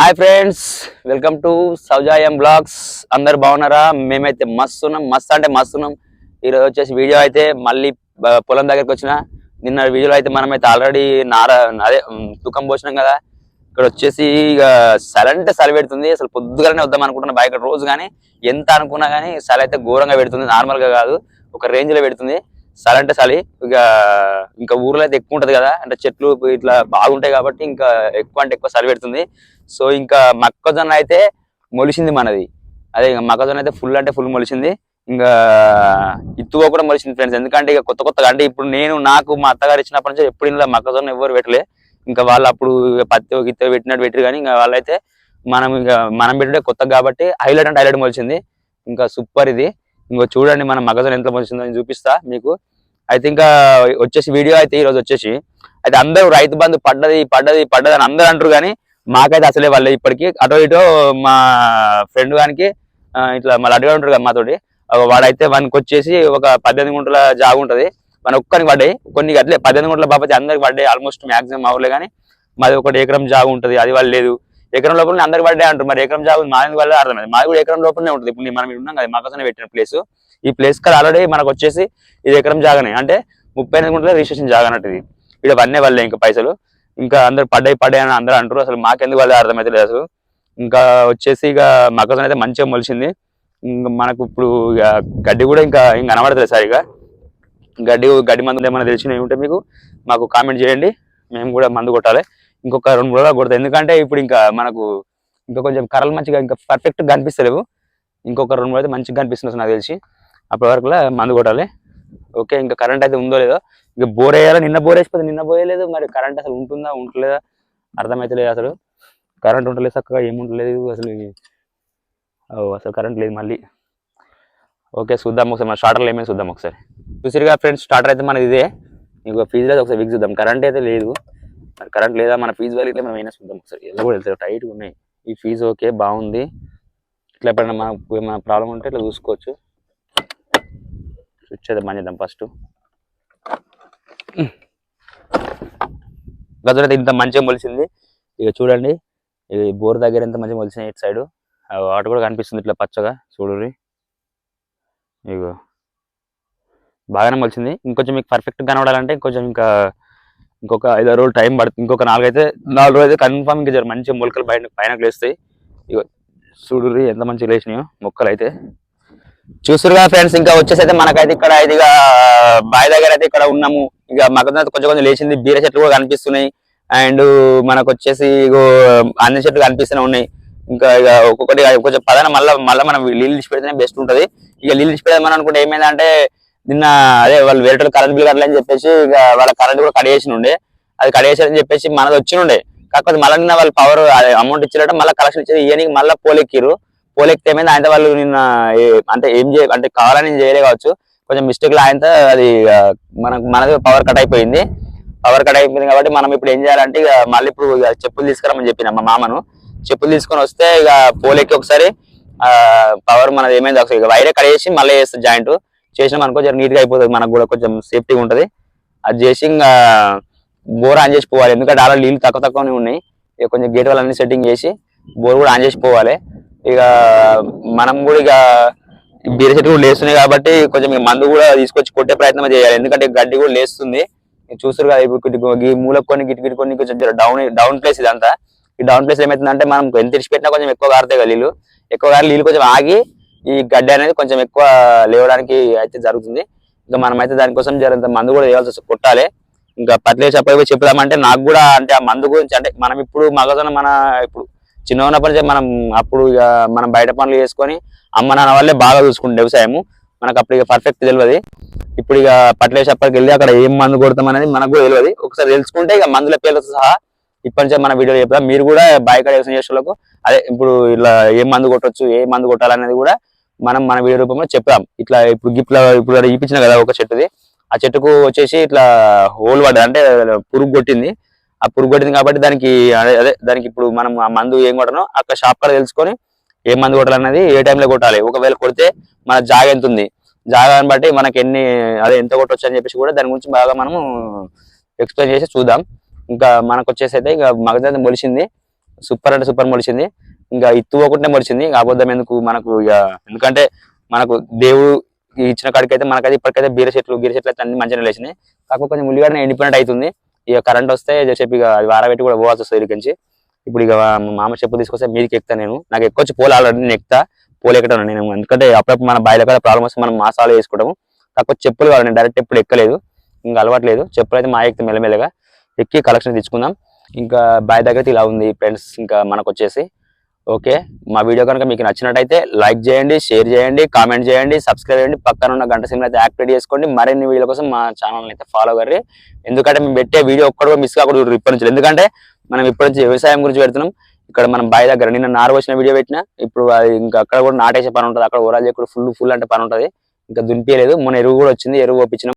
Hi friends welcome to సౌజాయం blogs. అందరు బాగున్నారా? మేమైతే మస్తు ఉన్నాం. మస్తు అంటే మస్తు ఉన్నాం. ఈరోజు వచ్చేసి వీడియో అయితే మళ్ళీ పొలం దగ్గరికి వచ్చిన. నిన్న వీడియోలో అయితే మనమైతే ఆల్రెడీ నార అదే తుకం పోసినాం కదా. ఇక్కడ వచ్చేసి ఇక చలి అంటే పెడుతుంది. అసలు పొద్దుగానే వద్దాం అనుకుంటున్న బైక్ రోజు కానీ ఎంత అనుకున్నా కానీ సలి అయితే ఘోరంగా పెడుతుంది. నార్మల్గా కాదు. ఒక రేంజ్లో పెడుతుంది. చలి అంటే చలి ఇక ఇంకా ఊర్లో అయితే ఎక్కువ ఉంటది కదా. అంటే చెట్లు ఇట్లా బాగుంటాయి కాబట్టి ఇంకా ఎక్కువ అంటే ఎక్కువ చలి పెడుతుంది. సో ఇంకా మొక్కజొన్న అయితే మొలిసింది మనది. అదే ఇంకా మొక్కజొన్న అయితే ఫుల్ అంటే ఫుల్ మొలిసింది. ఇంకా ఇత్తుగా కూడా మొలిసింది ఫ్రెండ్స్ ఎందుకంటే ఇక కొత్త కొత్తగా అంటే ఇప్పుడు నేను నాకు మా అత్తగారు ఇచ్చినప్పటి నుంచి ఎప్పుడు ఇలా మొక్కజొన్న ఎవరు పెట్టలే. ఇంకా వాళ్ళు అప్పుడు పత్తి గిత్తి పెట్టినట్టు పెట్టారు కానీ ఇంకా వాళ్ళైతే మనం ఇక మనం పెట్టే కొత్త కాబట్టి హైలైట్ అంటే హైలైట్ మొలిచింది ఇంకా సూపర్ ఇది. ఇంకో చూడండి మన మొక్కజొన్న ఎంత మొలిచిందో నేను చూపిస్తా మీకు. అయితే ఇంకా వచ్చేసి వీడియో అయితే ఈ రోజు వచ్చేసి. అయితే అందరూ రైతు బంధు పడ్డది పడ్డది పడ్డది అని అందరూ అంటారు కానీ మాకైతే అసలే వాళ్ళు ఇప్పటికి అటో ఇటో మా ఫ్రెండ్ గానికి ఇట్లా మళ్ళీ అడిగా ఉంటారు కదా మాతోటి వాడైతే వానికి వచ్చేసి ఒక పద్దెనిమిది గుంటల జాగు ఉంటుంది. మన ఒక్కరికి పడ్డాయి. కొన్ని అట్లే పద్దెనిమిది గుంటల బాబతి అందరికి పడ్డాయి ఆల్మోస్ట్ మాక్సిమం అవర్లే కానీ మాది ఒకటి ఎకరం జాగు ఉంటుంది అది వాళ్ళు లేదు. ఎకరం లోపల అందరికి పడ్డాయి అంటారు. మరి ఎకరం జాగు మాది వాళ్ళే అర్థమైంది మాది కూడా ఎకరం లోపలనే ఉంటుంది. ఇప్పుడు మనం ఇక్కడ ఉన్నాం కదా మాకోసమే పెట్టిన ప్లేస్ ఈ ప్లేస్ కదా ఆల్రెడీ మనకు వచ్చేసి ఇది ఎకరం జాగానే. అంటే ముప్పై ఎనిమిది గుంటల రిజిస్ట్రేషన్ జాగా అన్నట్టు ఇది. ఇక్కడ వన్నే వాళ్ళే ఇంకా పైసలు. ఇంకా అందరు పడ్డాయి పడ్డాయి అని అందరూ అంటారు. అసలు మాకెందుకు వాళ్ళే అర్థమైతే లేదు అసలు. ఇంకా వచ్చేసి ఇక మొక్కజొన్న అయితే మంచిగా మొలిచింది. ఇంకా మనకు ఇప్పుడు ఇక గడ్డి కూడా ఇంకా ఇంకా కనబడతలేదు సార్ ఇక. గడ్డి గడ్డి మందులు ఏమైనా తెలిసినవి ఉంటే మీకు మాకు కామెంట్ చేయండి. మేము కూడా మందు కొట్టాలి. ఇంకొక రెండు మూడు రోజులు కొడతాం. ఎందుకంటే ఇప్పుడు ఇంకా మనకు ఇంకా కొంచెం కర్రలు మంచిగా ఇంకా పర్ఫెక్ట్గా కనిపిస్తలేవు. ఇంకొక రెండు మూడు అయితే మంచిగా కనిపిస్తుంది నాకు తెలిసి. అప్పటి వరకు మందు కొట్టాలి. ఓకే ఇంకా కరెంట్ అయితే ఉందో లేదో. ఇక బోర్ వేయాలి నిన్న బోర్ వేసిపోతే నిన్న పోయలేదు మరి కరెంట్ అసలు ఉంటుందా ఉంటలేదా? అర్థమవుతలేదు అసలు. కరెంట్ ఉండలేదు చక్కగా ఏముండలేదు అసలు. ఓ, అసలు కరెంట్ లేదు మళ్ళీ. ఓకే చూద్దాం ఒకసారి. మన స్టార్టర్లు ఏమేమి చూద్దాం ఒకసారి. చూసిరుగా ఫ్రెండ్స్ స్టార్టర్ అయితే మనది ఇదే. ఇంకో ఫీజు లేదు ఒకసారి విక్ చూద్దాం. కరెంట్ అయితే లేదు. మరి కరెంట్ లేదా? మన ఫీజు వెళ్ళి మనం అయినా చూద్దాం ఒకసారి. ఎలా కూడా వెళ్తారు టైట్గా ఉన్నాయి. ఈ ఫీజు ఓకే బాగుంది. ఇట్లా ఎప్పుడైనా మన మన ప్రాబ్లం ఉంటే ఇట్లా చూసుకోవచ్చు. స్విచ్ అయితే బంద్ చేద్దాం ఫస్ట్ గదులు అయితే ఇంత మంచిగా మొలిచింది ఇక చూడండి ఇది బోర్ దగ్గర ఎంత మంచిగా మొలిచినాయి ఇటు సైడ్. వాటర్ కూడా కనిపిస్తుంది ఇట్లా పచ్చగా చూడుర్రి. ఇగో. బాగానే మొలిచింది ఇంకొంచెం మీకు పర్ఫెక్ట్ కనబడాలంటే ఇంకొంచెం ఇంకా ఇంకొక ఐదారు రోజులు టైం పడుతుంది ఇంకొక నాలుగు అయితే నాలుగు రోజులు అయితే కన్ఫామ్ ఇంకా మంచిగా మొలకలు బయట పైన లేస్తాయి. ఇగో చూడుర్రి ఎంత మంచిగా లేచినాయో మొక్కలు అయితే చూసురుగా ఫ్రెండ్స్ ఇంకా వచ్చేసి అయితే మనకైతే ఇక్కడ ఇదిగా బావి దగ్గర అయితే ఇక్కడ ఉన్నాము. ఇక మాకు కొంచెం కొంచెం లేచింది. బీర చెట్లు కూడా కనిపిస్తున్నాయి. అండ్ మనకు వచ్చేసి అన్ని చెట్లు కనిపిస్తూనే ఉన్నాయి. ఇంకా ఇక ఒక్కొక్కటి కొంచెం పదాన మళ్ళీ మళ్ళీ మనం నీళ్ళు ఇచ్చి పెడితేనే బెస్ట్ ఉంటది. ఇక నీళ్ళు ఇచ్చి పెడదామని అనుకుంటే ఏమైందంటే నిన్న అదే వాళ్ళు వేరే కరెంట్ బిల్ కట్టాలని చెప్పేసి ఇక వాళ్ళ కరెంట్ కూడా కట్ ఉండే అది కడిగేసారని చెప్పేసి మనది వచ్చినుండే కాకపోతే మళ్ళీ నిన్న వాళ్ళు పవర్ అమౌంట్ ఇచ్చినట్టు మళ్ళీ కలెక్షన్ ఇచ్చారు ఇయనికి మళ్ళీ పోలెక్కిరు పోలేకపోతే ఏమైంది? ఆయన వాళ్ళు నిన్న అంటే ఏం చేయ అంటే కావాలని చేయలే కావచ్చు. కొంచెం మిస్టేక్ ఆయనతో అది ఇక మనకు మనది పవర్ కట్ అయిపోయింది. పవర్ కట్ అయిపోయింది కాబట్టి మనం ఇప్పుడు ఏం చేయాలంటే ఇక మళ్ళీ ఇప్పుడు ఇక చెప్పులు తీసుకురామని చెప్పిన మా మామను. చెప్పులు తీసుకొని వస్తే ఇక పోలేకి ఒకసారి పవర్ మనది ఏమైంది? ఒకసారి ఇక వైరే కట్ చేసి మళ్ళీ చేస్తుంది జాయింట్ చేసినాం అనుకో జర నీట్గా అయిపోతుంది. మనకు కూడా కొంచెం సేఫ్టీగా ఉంటుంది. అది చేసి ఇంకా బోర్ ఆన్ చేసి పోవాలి. ఎందుకంటే అలా నీళ్ళు తక్కువ తక్కువనే ఉన్నాయి. ఇక కొంచెం గేట్ వాళ్ళన్నీ సెట్టింగ్ చేసి బోర్ కూడా ఆన్ చేసి పోవాలి. ఇక మనం కూడా ఇక బీర చెట్టు కూడా లేస్తున్నాయి కాబట్టి కొంచెం మందు కూడా తీసుకొచ్చి కొట్టే ప్రయత్నం చేయాలి. ఎందుకంటే గడ్డి కూడా లేస్తుంది. ఇది చూస్తారు కదా ఇప్పుడు ఈ మూలకు కొన్ని గిటి గిటి కొన్ని కొంచెం డౌన్ డౌన్ ప్లేస్ ఇదంతా. ఈ డౌన్ ప్లేస్ ఏమవుతుందంటే మనం ఎంత ఇడిచి పెట్టినా కొంచెం ఎక్కువ కారుతాయి కదా నీళ్ళు. ఎక్కువ కారు నీళ్ళు కొంచెం ఆగి ఈ గడ్డి అనేది కొంచెం ఎక్కువ లేవడానికి అయితే జరుగుతుంది. ఇంకా మనమైతే దానికోసం జరంత మందు కూడా వేయాల్సి వస్తుంది కొట్టాలి. ఇంకా పట్లే చెప్పి చెప్పుదామంటే నాకు కూడా అంటే ఆ మందు గురించి అంటే మనం ఇప్పుడు మగజన మన ఇప్పుడు చిన్న ఉన్నప్పటి నుంచి మనం అప్పుడు ఇక మనం బయట పనులు చేసుకొని అమ్మ నాన్న వాళ్ళే బాగా చూసుకుంటే వ్యవసాయము. మనకు అప్పుడు ఇక పర్ఫెక్ట్ తెలియదు ఇప్పుడు ఇక పట్లే వెళ్ళి అక్కడ ఏం మందు కొడతాం అనేది మనకు కూడా తెలియదు ఒకసారి తెలుసుకుంటే ఇక మందుల పేర్లతో సహా ఇప్పటి నుంచే మన వీడియోలు చెప్తాం. మీరు కూడా బాయికాడ వ్యవసాయం చేసే అదే ఇప్పుడు ఇలా ఏ మందు కొట్టొచ్చు ఏ మందు కొట్టాలనేది కూడా మనం మన వీడియో రూపంలో చెప్తాం. ఇట్లా ఇప్పుడు గిఫ్ట్లో ఇప్పుడు ఇప్పించిన కదా ఒక చెట్టుది. ఆ చెట్టుకు వచ్చేసి ఇట్లా హోల్ పడ్డది. అంటే పురుగు కొట్టింది. ఆ పురుగు కొట్టింది కాబట్టి దానికి అదే అదే దానికి ఇప్పుడు మనం ఆ మందు ఏం కొట్టనో అక్కడ షాప్ కాడ తెలుసుకొని ఏ మందు కొట్టాలన్నది ఏ టైంలో కొట్టాలి. ఒకవేళ కొడితే మన జాగ ఎంత ఉంది? జాగాని బట్టి మనకి ఎన్ని అదే ఎంత కొట్టొచ్చు అని చెప్పేసి కూడా దాని గురించి బాగా మనము ఎక్స్ప్లెయిన్ చేసి చూద్దాం. ఇంకా మనకు వచ్చేసి అయితే ఇక మగజాతి మొలిచింది. సూపర్ అంటే సూపర్ మొలిచింది. ఇంకా ఇత్తు ఒకటే మొలిచింది. అబద్ధం ఎందుకు? మనకు ఇక ఎందుకంటే మనకు దేవుడు ఇచ్చిన కాడికి అయితే మనకైతే ఇప్పటికైతే బీర చెట్లు బీర చెట్లు అయితే అన్ని మంచిగా లేచినాయి. కాకపోతే కొంచెం ఉల్లిగడ్డ ఎండిపోయినట్టు అవుతుంది. ఇక కరెంట్ వస్తే చెప్పి ఇక అది వారబెట్టి కూడా పోవాల్సి వస్తుంది ఇక్కడి నుంచి. ఇప్పుడు ఇక మా మామ చెప్పు తీసుకొస్తే మీదకి ఎక్కుతా నేను. నాకు ఎక్కువ పోలు ఆల్రెడీ నేను ఎక్కుతా. పోలు ఎక్కడం నేను. ఎందుకంటే అప్పుడప్పుడు మన బాయిల కూడా ప్రాబ్లమ్ వస్తే మనం మాసాలు వేసుకుంటాము తక్కువ చెప్పులు కావాలి. నేను డైరెక్ట్ ఎప్పుడు ఎక్కలేదు. ఇంకా అలవాట్లేదు. చెప్పులు అయితే మా ఎక్కుతాం మెల్లమెల్లగా ఎక్కి కలెక్షన్ తెచ్చుకుందాం. ఇంకా బాయ్ దగ్గర అయితే ఇలా ఉంది ఫ్రెండ్స్ ఇంకా మనకు వచ్చేసి ఓకే? మా వీడియో కనుక మీకు నచ్చినట్టయితే లైక్ చేయండి షేర్ చేయండి కామెంట్ చేయండి సబ్స్క్రైబ్ చేయండి. పక్కన ఉన్న గంట సిమ్ అయితే యాక్టివేట్ చేసుకోండి. మరిన్ని వీడియోల కోసం మా ఛానల్ని అయితే ఫాలో కర్రి. ఎందుకంటే మేము పెట్టే వీడియో ఒక్కడు మిస్ కాకూడదు ఇప్పటి నుంచి. ఎందుకంటే మనం ఇప్పటి నుంచి వ్యవసాయం గురించి పెడుతున్నాం. ఇక్కడ మనం బావి దగ్గర నిన్న నారు వచ్చిన వీడియో పెట్టినా ఇప్పుడు ఇంకా అక్కడ కూడా నాటేసే పని ఉంటుంది. అక్కడ ఊరాలు కూడా ఫుల్ ఫుల్ అంటే పని ఉంటుంది. ఇంకా దునిపించలేదు మొన్న ఎరువు కూడా వచ్చింది. ఎరువు ఒప్పించిన.